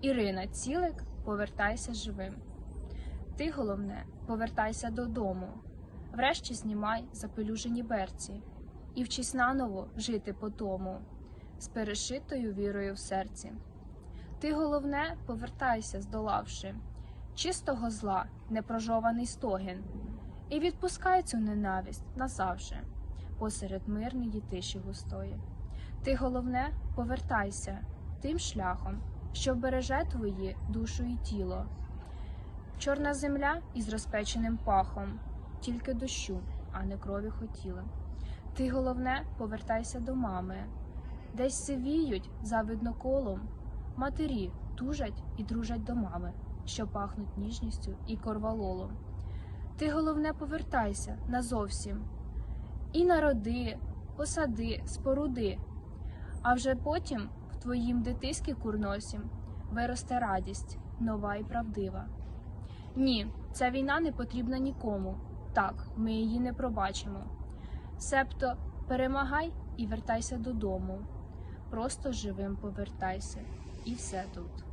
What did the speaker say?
Ірина Цілик, повертайся живим. Ти, головне, повертайся додому. Врешті знімай запелюжені берці і вчись наново жити по тому, з перешитою вірою в серці. Ти, головне, повертайся, здолавши чистого зла, непрожований стогін, і відпускай цю ненависть назавжди, посеред мирної тиші густої. Ти, головне, повертайся тим шляхом, що вбереже твої душу і тіло. Чорна земля із розпеченим пахом, тільки дощу, а не крові хотіла. Ти, головне, повертайся до мами, десь сивіють завидно колом. Матері тужать і дружать до мами, що пахнуть ніжністю і корвалолом. Ти, головне, повертайся назовсім і народи, посади, споруди, а вже потім твоїм дитиськи курносім виросте радість, нова і правдива. Ні, ця війна не потрібна нікому. Так, ми її не пробачимо. Себто перемагай і вертайся додому. Просто живим повертайся, і все тут.